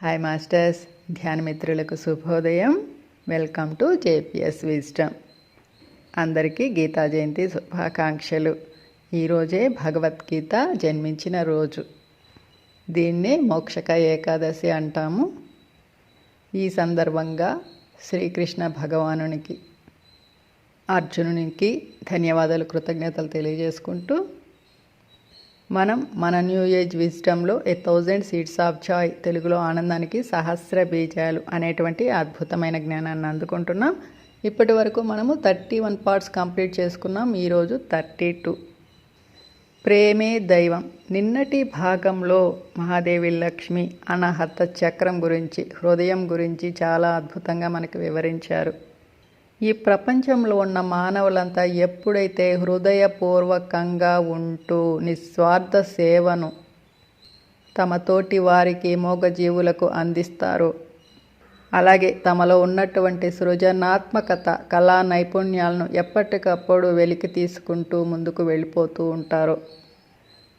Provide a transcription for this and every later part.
Hi masters ధ్యాన మిత్రులకు శుభోదయం వెల్కమ్ టు జేపీఎస్ విజ్డమ్ అందరికీ గీతా జయంతి శుభాకాంక్షలు ఈరోజే భగవద్గీత జన్మించిన రోజు దీన్నే మోక్షక ఏకాదశి అంటాము ఈ సందర్భంగా శ్రీకృష్ణ భగవానునికి అర్జునునికి ధన్యవాదాలు కృతజ్ఞతలు తెలియజేసుకుంటూ మనం మన new age విజ్డమ్లో a thousand seeds of joy తెలుగులో ఆనందానికి సహస్ర బీజాలు అనేటువంటి అద్భుతమైన జ్ఞానాన్ని అందుకుంటున్నాం. ఇప్పటి వరకు మనము థర్టీ వన్ పార్ట్స్ కంప్లీట్ చేసుకున్నాం. ఈరోజు థర్టీ టూ ప్రేమే దైవం. నిన్నటి భాగంలో మహాదేవి లక్ష్మి అనహత చక్రం గురించి హృదయం గురించి చాలా అద్భుతంగా మనకు వివరించారు. ఈ ప్రపంచంలో ఉన్న మానవులంతా ఎప్పుడైతే హృదయపూర్వకంగా ఉంటూ నిస్వార్థ సేవను తమ తోటి వారికి మూగజీవులకు అందిస్తారో అలాగే తమలో ఉన్నటువంటి సృజనాత్మకత కళా నైపుణ్యాలను ఎప్పటికప్పుడు వెలికి తీసుకుంటూ ముందుకు వెళ్ళిపోతూ ఉంటారో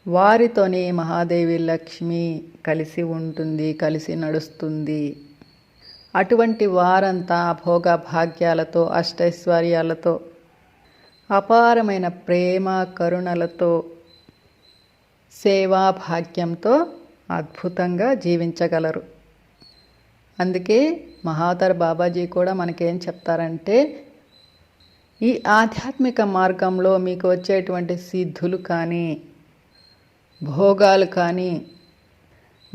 వారితోని మహాదేవి లక్ష్మి కలిసి ఉంటుంది కలిసి నడుస్తుంది. అటువంటి వారంతా భోగ భాగ్యాలతో అష్టైశ్వర్యాలతో అపారమైన ప్రేమ కరుణలతో సేవా భాగ్యంతో అద్భుతంగా జీవించగలరు. అందుకే మహాతర్ బాబాజీ కూడా మనకేం చెప్తారంటే ఈ ఆధ్యాత్మిక మార్గంలో మీకు వచ్చేటువంటి సిద్ధులు కానీ భోగాలు కానీ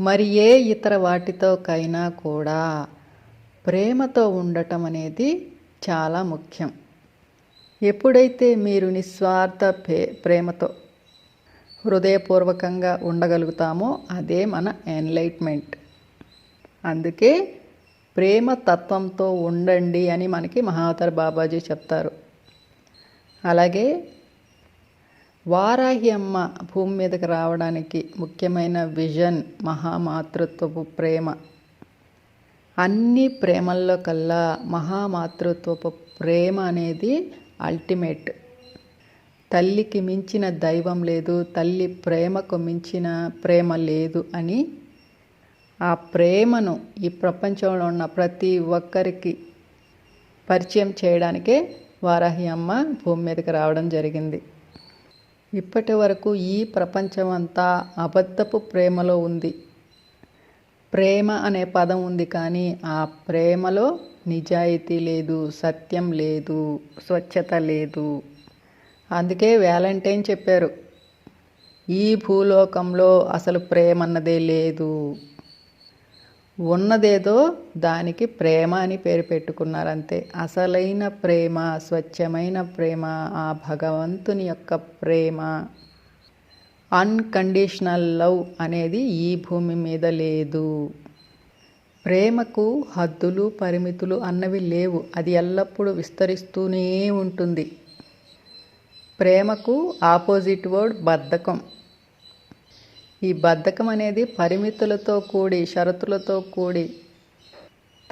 మరి ఏ ఇతర వాటితోకైనా కూడా ప్రేమతో ఉండటం అనేది చాలా ముఖ్యం. ఎప్పుడైతే మీరు నిస్వార్థ పే ప్రేమతో హృదయపూర్వకంగా ఉండగలుగుతామో అదే మన ఎన్లైట్మెంట్. అందుకే ప్రేమ తత్వంతో ఉండండి అని మనకి మహాతర్ బాబాజీ చెప్తారు. అలాగే వారాహి అమ్మ భూమి మీదకి రావడానికి ముఖ్యమైన విజన్ మహామాతృత్వపు ప్రేమ అన్ని ప్రేమల్లో కల్లా మహామాతృత్వపు ప్రేమ అనేది అల్టిమేట్. తల్లికి మించిన దైవం లేదు తల్లి ప్రేమకు మించిన ప్రేమ లేదు అని ఆ ప్రేమను ఈ ప్రపంచంలో ఉన్న ప్రతి ఒక్కరికి పరిచయం చేయడానికే వారాహి అమ్మ భూమి మీదకి రావడం జరిగింది. ఇప్పటి వరకు ఈ ప్రపంచం అంతా అబద్ధపు ప్రేమలో ఉంది. ప్రేమ అనే పదం ఉంది కానీ ఆ ప్రేమలో నిజాయితీ లేదు సత్యం లేదు స్వచ్ఛత లేదు. అందుకే వ్యాలంటైన్ చెప్పారు. ఈ భూలోకంలో అసలు ప్రేమ అన్నదే లేదు. ఉన్నదేదో దానికి ప్రేమ అని పేరు పెట్టుకున్నారంతే అసలైన ప్రేమ స్వచ్ఛమైన ప్రేమ ఆ భగవంతుని యొక్క ప్రేమ. అన్కండిషనల్ లవ్ అనేది ఈ భూమి మీద లేదు. ప్రేమకు హద్దులు పరిమితులు అన్నవి లేవు. అది ఎల్లప్పుడూ విస్తరిస్తూనే ఉంటుంది. ప్రేమకు ఆపోజిట్ వర్డ్ బద్ధకం. ఈ బద్ధకం అనేది పరిమితులతో కూడి షరతులతో కూడి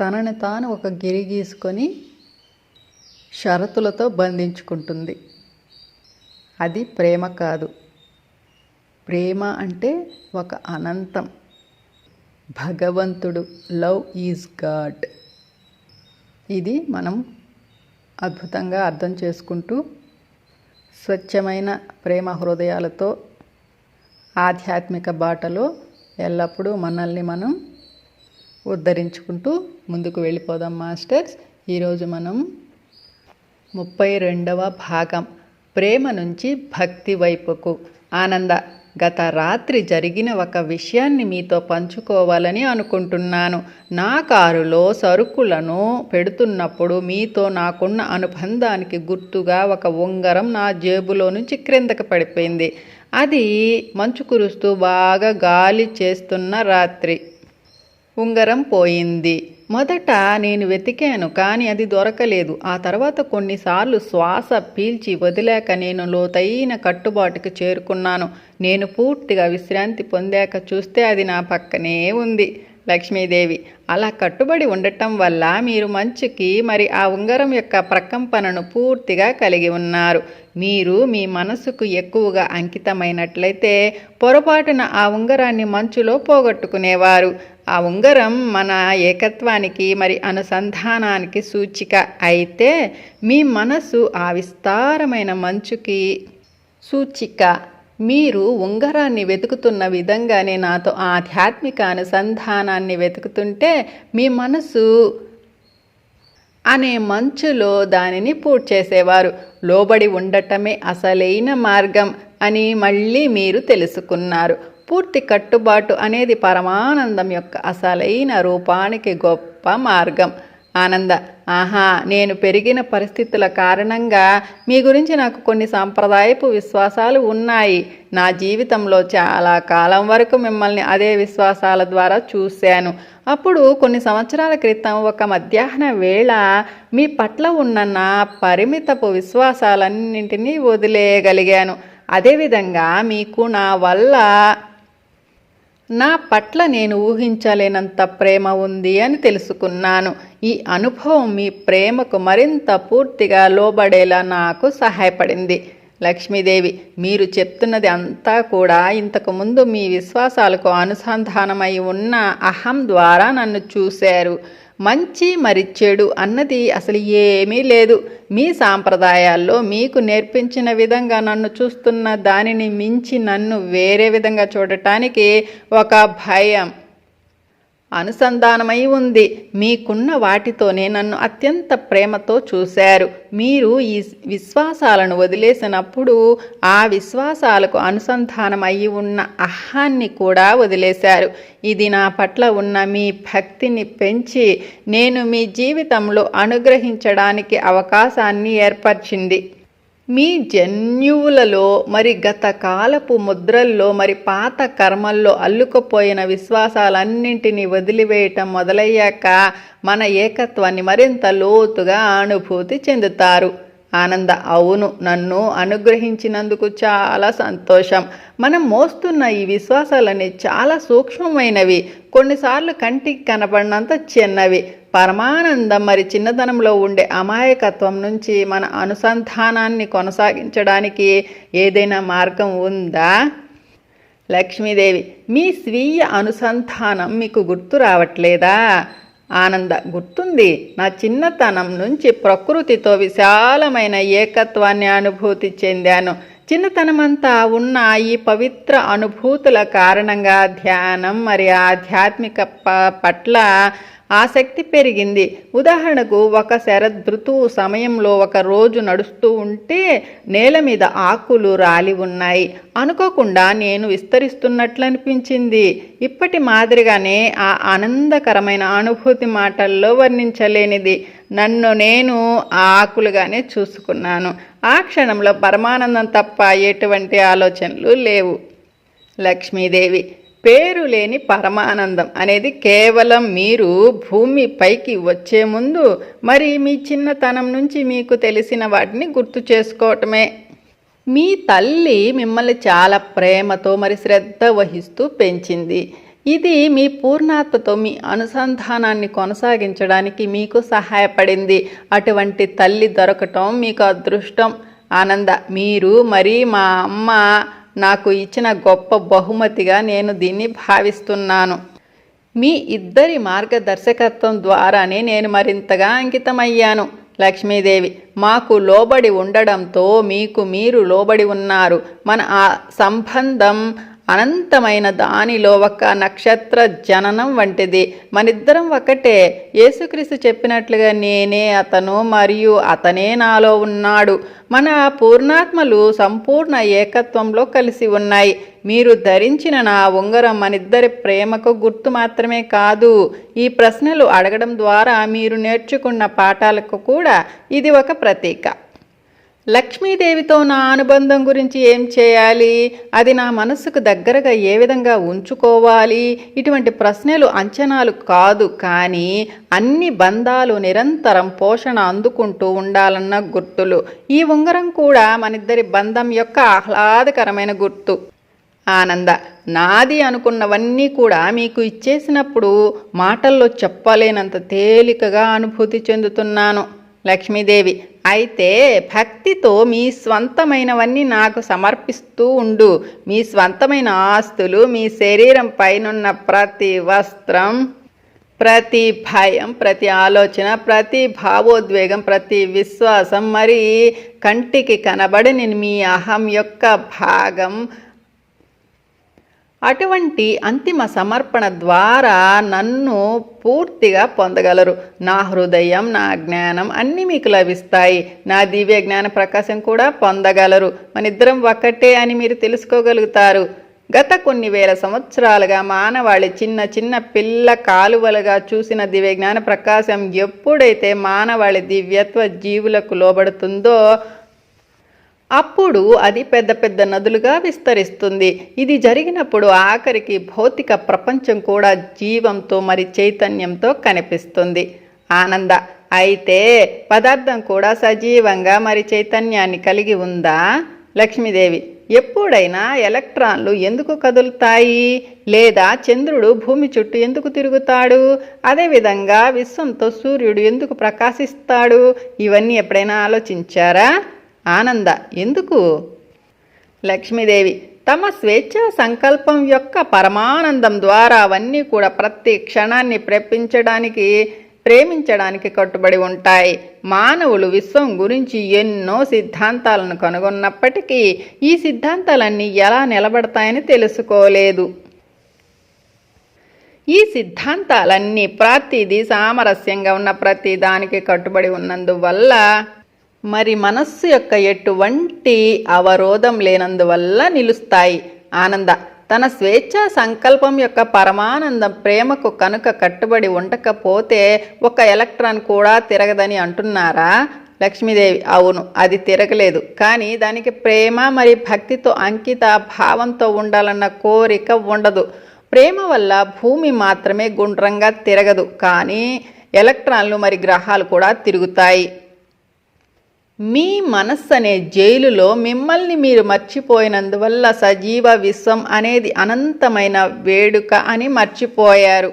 తనని తాను ఒక గిరి గీసుకొని షరతులతో బంధించుకుంటుంది. అది ప్రేమ కాదు. ప్రేమ అంటే ఒక అనంతం. భగవంతుడు లవ్ ఈజ్ గాడ్. ఇది మనం అద్భుతంగా అర్థం చేసుకుంటూ స్వచ్ఛమైన ప్రేమ హృదయాలతో ఆధ్యాత్మిక బాటలో ఎల్లప్పుడూ మనల్ని మనం ఉద్ధరించుకుంటూ ముందుకు వెళ్ళిపోదాం మాస్టర్స్. ఈరోజు మనం ముప్పై రెండవ భాగం ప్రేమ నుంచి భక్తి వైపుకు. ఆనంద గత రాత్రి జరిగిన ఒక విషయాన్ని మీతో పంచుకోవాలని అనుకుంటున్నాను. నా కారులో సరుకులను పెడుతున్నప్పుడు మీతో నాకున్న అనుబంధానికి గుర్తుగా ఒక ఉంగరం నా జేబులో నుంచి క్రిందకి పడిపోయింది. అది మంచు కురుస్తూ బాగా గాలి చేస్తున్న రాత్రి. ఉంగరం పోయింది. మొదట నేను వెతికాను కానీ అది దొరకలేదు. ఆ తర్వాత కొన్నిసార్లు శ్వాస పీల్చి వదిలాక నేను లోతైన కట్టుబాటుకు చేరుకున్నాను. నేను పూర్తిగా విశ్రాంతి పొందాక చూస్తే అది నా పక్కనే ఉంది. లక్ష్మీదేవి అలా కట్టుబడి ఉండటం వల్ల మీరు మంచుకి మరి ఆ ఉంగరం యొక్క ప్రకంపనను పూర్తిగా కలిగి ఉన్నారు. మీరు మీ మనసుకు ఎక్కువగా అంకితమైనట్లయితే పొరపాటున ఆ ఉంగరాన్ని మంచులో పోగొట్టుకునేవారు. ఆ ఉంగరం మన ఏకత్వానికి మరి అనుసంధానానికి సూచిక అయితే మీ మనసు ఆ విస్తారమైన మంచుకి సూచిక. మీరు ఉంగరాన్ని వెతుకుతున్న విధంగానే నాతో ఆధ్యాత్మిక అనుసంధానాన్ని వెతుకుతుంటే మీ మనసు అనే మంచులో దానిని పూర్తి చేసేవారు. లోబడి ఉండటమే అసలైన మార్గం అని మళ్ళీ మీరు తెలుసుకున్నారు. పూర్తి కట్టుబాటు అనేది పరమానందం యొక్క అసలైన రూపానికి గొప్ప మార్గం. ఆనంద ఆహా నేను పెరిగిన పరిస్థితుల కారణంగా మీ గురించి నాకు కొన్ని సాంప్రదాయపు విశ్వాసాలు ఉన్నాయి. నా జీవితంలో చాలా కాలం వరకు మిమ్మల్ని అదే విశ్వాసాల ద్వారా చూశాను. అప్పుడు కొన్ని సంవత్సరాల క్రితం ఒక మధ్యాహ్న వేళ మీ పట్ల ఉన్న నా పరిమితపు విశ్వాసాలన్నింటినీ వదిలేయగలిగాను. అదేవిధంగా మీకు నా వల్ల నా పట్ల నేను ఊహించలేనంత ప్రేమ ఉంది అని తెలుసుకున్నాను. ఈ అనుభవం మీ ప్రేమకు మరింత పూర్తిగా లోబడేలా నాకు సహాయపడింది. లక్ష్మీదేవి మీరు చెప్తున్నది అంతా కూడా ఇంతకుముందు మీ విశ్వాసాలకు అనుసంధానమై ఉన్న అహం ద్వారా నన్ను చూశారు. మంచి మరి చెడు అన్నది అసలు ఏమీ లేదు. మీ సాంప్రదాయాల్లో మీకు నేర్పించిన విధంగా నన్ను చూస్తున్న దానిని మించి నన్ను వేరే విధంగా చూడటానికి ఒక భయం. అనుసంధానమై ఉంది. మీకున్న వాటితోనే నన్ను అత్యంత ప్రేమతో చూశారు. మీరు ఈ విశ్వాసాలను వదిలేసినప్పుడు ఆ విశ్వాసాలకు అనుసంధానం అయి ఉన్న అహాన్ని కూడా వదిలేశారు. ఇది నా పట్ల ఉన్న మీ భక్తిని పెంచి నేను మీ జీవితంలో అనుగ్రహించడానికి అవకాశాన్ని ఏర్పరిచింది. మీ జన్యువులలో మరి గత కాలపు ముద్రల్లో మరి పాత కర్మల్లో అల్లుకుపోయిన విశ్వాసాలన్నింటినీ వదిలివేయటం మొదలయ్యాక మన ఏకత్వాన్ని మరింత లోతుగా అనుభూతి చెందుతారు. ఆనంద. అవును నన్ను అనుగ్రహించినందుకు చాలా సంతోషం. మనం మోస్తున్న ఈ విశ్వాసాలన్నీ చాలా సూక్ష్మమైనవి. కొన్నిసార్లు కంటికి కనపడినంత చిన్నవి. పరమానందం మరి చిన్నతనంలో ఉండే అమాయకత్వం నుంచి మన అనుసంధానాన్ని కొనసాగించడానికి ఏదైనా మార్గం ఉందా? లక్ష్మీదేవి మీ స్వీయ అనుసంధానం మీకు గుర్తు రావట్లేదా? ఆనంద గుర్తుంది. నా చిన్నతనం నుంచి ప్రకృతితో విశాలమైన ఏకత్వాన్ని అనుభూతి చెందాను. చిన్నతనమంతా ఉన్న ఈ పవిత్ర అనుభూతుల కారణంగా ధ్యానం మరి ఆధ్యాత్మిక ప పట్ల ఆసక్తి పెరిగింది. ఉదాహరణకు ఒక శరదృతువు సమయంలో ఒక రోజు నడుస్తూ ఉంటే నేల మీద ఆకులు రాలి ఉన్నాయి. అనుకోకుండా నేను విస్తరిస్తున్నట్లు అనిపించింది ఇప్పటి మాదిరిగానే ఆ ఆనందకరమైన అనుభూతి మాటల్లో వర్ణించలేనిది. నన్ను నేను ఆకులుగానే చూసుకున్నాను. ఆ క్షణంలో పరమానందం తప్ప ఎటువంటి ఆలోచనలు లేవు. లక్ష్మీదేవి పేరు లేని పరమానందం అనేది కేవలం మీరు భూమి పైకి వచ్చే ముందు మరి మీ చిన్నతనం నుంచి మీకు తెలిసిన వాటిని గుర్తు చేసుకోవటమే. మీ తల్లి మిమ్మల్ని చాలా ప్రేమతో మరి శ్రద్ధ వహిస్తూ పెంచింది. ఇది మీ పూర్ణాత్మతో మీ అనుసంధానాన్ని కొనసాగించడానికి మీకు సహాయపడింది. అటువంటి తల్లి దొరకటం మీకు అదృష్టం. ఆనంద మీరు మరి మా అమ్మ నాకు ఇచ్చిన గొప్ప బహుమతిగా నేను దీన్ని భావిస్తున్నాను. మీ ఇద్దరి మార్గదర్శకత్వం ద్వారానే నేను మరింతగా అంకితమయ్యాను. లక్ష్మీదేవి మాకు లోబడి ఉండడంతో మీకు మీరు లోబడి ఉన్నారు. మన ఆ సంబంధం అనంతమైన దానిలో ఒక నక్షత్ర జననం వంటిది. మనిద్దరం ఒకటే. యేసుక్రీస్తు చెప్పినట్లుగా నేనే అతను మరియు అతనే నాలో ఉన్నాడు. మన పూర్ణాత్మలు సంపూర్ణ ఏకత్వంలో కలిసి ఉన్నాయి. మీరు ధరించిన నా ఉంగరం మనిద్దరి ప్రేమకు గుర్తు మాత్రమే కాదు. ఈ ప్రశ్నలు అడగడం ద్వారా మీరు నేర్చుకున్న పాఠాలకు కూడా ఇది ఒక ప్రతీక. లక్ష్మీదేవితో నా అనుబంధం గురించి ఏం చేయాలి? అది నా మనసుకు దగ్గరగా ఏ విధంగా ఉంచుకోవాలి? ఇటువంటి ప్రశ్నలు అంచనాలు కాదు కానీ అన్ని బంధాలు నిరంతరం పోషణ అందుకుంటూ ఉండాలన్న గుర్తులు. ఈ ఉంగరం కూడా మనిద్దరి బంధం యొక్క ఆహ్లాదకరమైన గుర్తు. ఆనంద నాది అనుకున్నవన్నీ కూడా మీకు ఇచ్చేసినప్పుడు మాటల్లో చెప్పలేనంత తేలికగా అనుభూతి చెందుతున్నాను. లక్ష్మీదేవి అయితే భక్తితో మీ స్వంతమైనవన్నీ నాకు సమర్పిస్తూ ఉండు. మీ స్వంతమైన ఆస్తులు మీ శరీరం పైనున్న ప్రతి వస్త్రం ప్రతి భయం ప్రతి ఆలోచన ప్రతి భావోద్వేగం ప్రతి విశ్వాసం మరి కంటికి కనబడని మీ అహం యొక్క భాగం అటువంటి అంతిమ సమర్పణ ద్వారా నన్ను పూర్తిగా పొందగలరు. నా హృదయం నా జ్ఞానం అన్నీ మీకు లభిస్తాయి. నా దివ్య జ్ఞాన ప్రకాశం కూడా పొందగలరు. మన ఇద్దరం ఒక్కటే అని మీరు తెలుసుకోగలుగుతారు. గత కొన్ని వేల సంవత్సరాలుగా మానవాళి చిన్న చిన్న పిల్ల కాలువలుగా చూసిన దివ్య జ్ఞాన ప్రకాశం ఎప్పుడైతే మానవాళి దివ్యత్వ జీవులకు లోబడుతుందో అప్పుడు అది పెద్ద పెద్ద నదులుగా విస్తరిస్తుంది. ఇది జరిగినప్పుడు ఆఖరికి భౌతిక ప్రపంచం కూడా జీవంతో మరి చైతన్యంతో కనిపిస్తుంది. ఆనంద అయితే పదార్థం కూడా సజీవంగా మరి చైతన్యాన్ని కలిగి ఉందా? లక్ష్మీదేవి ఎప్పుడైనా ఎలక్ట్రాన్లు ఎందుకు కదులుతాయి? లేదా చంద్రుడు భూమి చుట్టూ ఎందుకు తిరుగుతాడు? అదేవిధంగా విశ్వంతో సూర్యుడు ఎందుకు ప్రకాశిస్తాడు? ఇవన్నీ ఎప్పుడైనా ఆలోచించారా? ఆనంద. ఎందుకు? లక్ష్మీదేవి తమ స్వేచ్ఛా సంకల్పం యొక్క పరమానందం ద్వారా అవన్నీ కూడా ప్రతి క్షణాన్ని ప్రేమించడానికి ప్రేమించడానికి కట్టుబడి ఉంటాయి. మానవులు విశ్వం గురించి ఎన్నో సిద్ధాంతాలను కనుగొన్నప్పటికీ ఈ సిద్ధాంతాలన్నీ ఎలా నిలబడతాయని తెలుసుకోలేదు. ఈ సిద్ధాంతాలన్నీ ప్రతిదీ సామరస్యంగా ఉన్న ప్రతి దానికి కట్టుబడి ఉన్నందువల్ల మరి మనస్సు యొక్క ఎటువంటి అవరోధం లేనందువల్ల నిలుస్తాయి. ఆనంద. తన స్వేచ్ఛ సంకల్పం యొక్క పరమానందం ప్రేమకు కనుక కట్టుబడి ఉండకపోతే ఒక ఎలక్ట్రాన్ కూడా తిరగదని అంటున్నారా? లక్ష్మీదేవి. అవును అది తిరగలేదు. కానీ దానికి ప్రేమ మరి భక్తితో అంకిత భావంతో ఉండాలన్న కోరిక ఉండదు. ప్రేమ వల్ల భూమి మాత్రమే గుండ్రంగా తిరగదు. కానీ ఎలక్ట్రాన్లు మరి గ్రహాలు కూడా తిరుగుతాయి. మీ మనస్సు అనే జైలులో మిమ్మల్ని మీరు మర్చిపోయినందువల్ల సజీవ విశ్వం అనేది అనంతమైన వేడుక అని మర్చిపోయారు.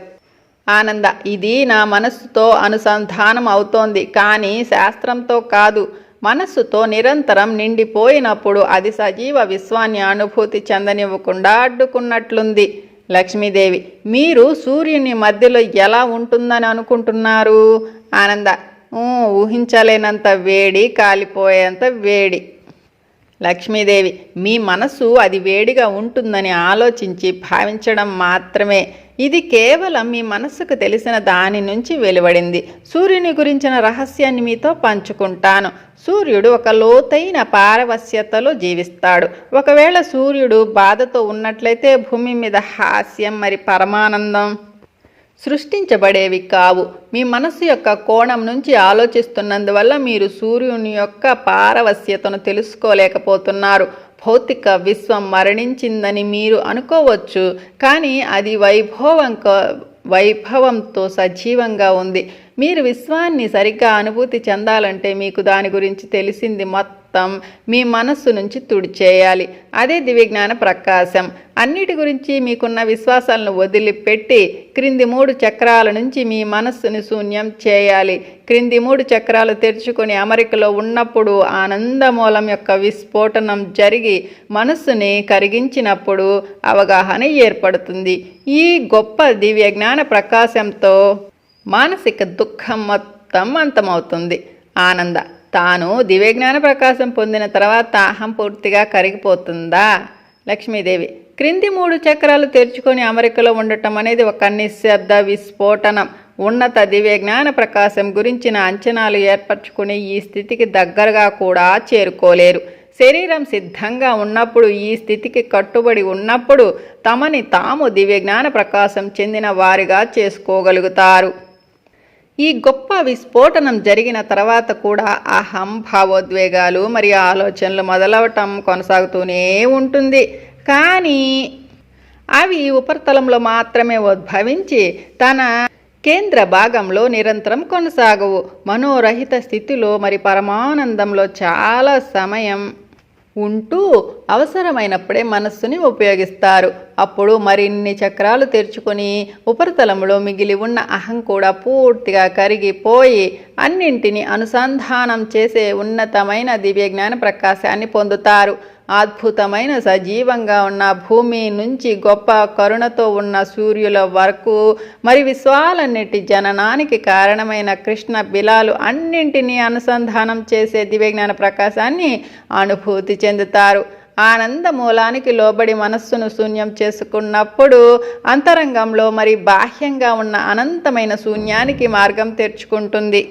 ఆనంద ఇది నా మనస్సుతో అనుసంధానం అవుతోంది. కానీ శాస్త్రంతో కాదు మనస్సుతో నిరంతరం నిండిపోయినప్పుడు అది సజీవ విశ్వాన్ని అనుభూతి చెందనివ్వకుండా అడ్డుకున్నట్లుంది. లక్ష్మీదేవి మీరు సూర్యుని మధ్యలో ఎలా ఉంటుందని అనుకుంటున్నారు? ఆనంద ఊహించలేనంత వేడి కాలిపోయేంత వేడి. లక్ష్మీదేవి మీ మనసు అది వేడిగా ఉంటుందని ఆలోచించి భావించడం మాత్రమే. ఇది కేవలం మీ మనస్సుకు తెలిసిన దాని నుంచి వెలువడింది. సూర్యుని గురించిన రహస్యాన్ని మీతో పంచుకుంటాను. సూర్యుడు ఒక లోతైన పారవస్యతలో జీవిస్తాడు. ఒకవేళ సూర్యుడు బాధతో ఉన్నట్లయితే భూమి మీద హాస్యం మరి పరమానందం. సృష్టించబడేవి కావు. మీ మనస్సు యొక్క కోణం నుంచి ఆలోచిస్తున్నందువల్ల మీరు సూర్యుని యొక్క పారవస్యతను తెలుసుకోలేకపోతున్నారు. భౌతిక విశ్వం మరణించిందని మీరు అనుకోవచ్చు. కానీ అది వైభవంక వైభవంతో సజీవంగా ఉంది. మీరు విశ్వాన్ని సరిగ్గా అనుభూతి చెందాలంటే మీకు దాని గురించి తెలిసింది మొత్తం మొత్తం మీ మనస్సు నుంచి తుడిచేయాలి. అదే దివ్యజ్ఞాన ప్రకాశం. అన్నిటి గురించి మీకున్న విశ్వాసాలను వదిలిపెట్టి క్రింది మూడు చక్రాల నుంచి మీ మనస్సుని శూన్యం చేయాలి. క్రింది మూడు చక్రాలు తెరుచుకొని అమరికలో ఉన్నప్పుడు ఆనందమూలం యొక్క విస్ఫోటనం జరిగి మనస్సుని కరిగించినప్పుడు అవగాహన ఏర్పడుతుంది. ఈ గొప్ప దివ్య జ్ఞాన ప్రకాశంతో మానసిక దుఃఖం మొత్తం అంతమవుతుంది. ఆనంద తాను దివ్యజ్ఞాన ప్రకాశం పొందిన తర్వాత అహం పూర్తిగా కరిగిపోతుందా? లక్ష్మీదేవి క్రింది మూడు చక్రాలు తెరుచుకొని అమెరికలో ఉండటం అనేది ఒక నిశ్శబ్ద విస్ఫోటనం. ఉన్నత దివ్య జ్ఞాన ప్రకాశం గురించిన అంచనాలు ఏర్పరచుకుని ఈ స్థితికి దగ్గరగా కూడా చేరుకోలేరు. శరీరం సిద్ధంగా ఉన్నప్పుడు ఈ స్థితికి కట్టుబడి ఉన్నప్పుడు తమని తాము దివ్య జ్ఞాన ప్రకాశం చెందిన వారిగా చేసుకోగలుగుతారు. ఈ గొప్ప విస్ఫోటనం జరిగిన తర్వాత కూడా అహం భావోద్వేగాలు మరియు ఆలోచనలు మొదలవటం కొనసాగుతూనే ఉంటుంది. కానీ అవి ఉపరితలంలో మాత్రమే ఉద్భవించి తన కేంద్ర భాగంలో నిరంతరం కొనసాగవు. మనోరహిత స్థితిలో మరి పరమానందంలో చాలా సమయం ఉంటూ అవసరమైనప్పుడే మనస్సుని ఉపయోగిస్తారు. అప్పుడు మరిన్ని చక్రాలు తెరుచుకొని ఉపరితలంలో మిగిలి ఉన్న అహం కూడా పూర్తిగా కరిగిపోయి అన్నింటినీ అనుసంధానం చేసే ఉన్నతమైన దివ్య జ్ఞాన ప్రకాశాన్ని పొందుతారు. అద్భుతమైన సజీవంగా ఉన్న భూమి నుంచి గొప్ప కరుణతో ఉన్న సూర్యుల వరకు మరి విశ్వాలన్నిటి జననానికి కారణమైన కృష్ణ బిలాలు అన్నింటినీ అనుసంధానం చేసే దివ్యజ్ఞాన ప్రకాశాన్ని అనుభూతి చెందుతారు. ఆనంద మూలానికి లోబడి మనస్సును శూన్యం చేసుకున్నప్పుడు అంతరంగంలో మరి బాహ్యంగా ఉన్న అనంతమైన శూన్యానికి మార్గం తెరుచుకుంటుంది.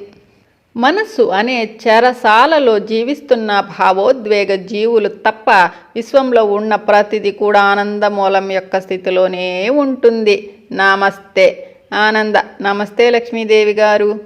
మనస్సు అనే చెరసాలలో జీవిస్తున్న భావోద్వేగ జీవులు తప్ప విశ్వంలో ఉన్న ప్రతిదీ కూడా ఆనందమూలం యొక్క స్థితిలోనే ఉంటుంది. నమస్తే. ఆనంద. నమస్తే లక్ష్మీదేవి గారు.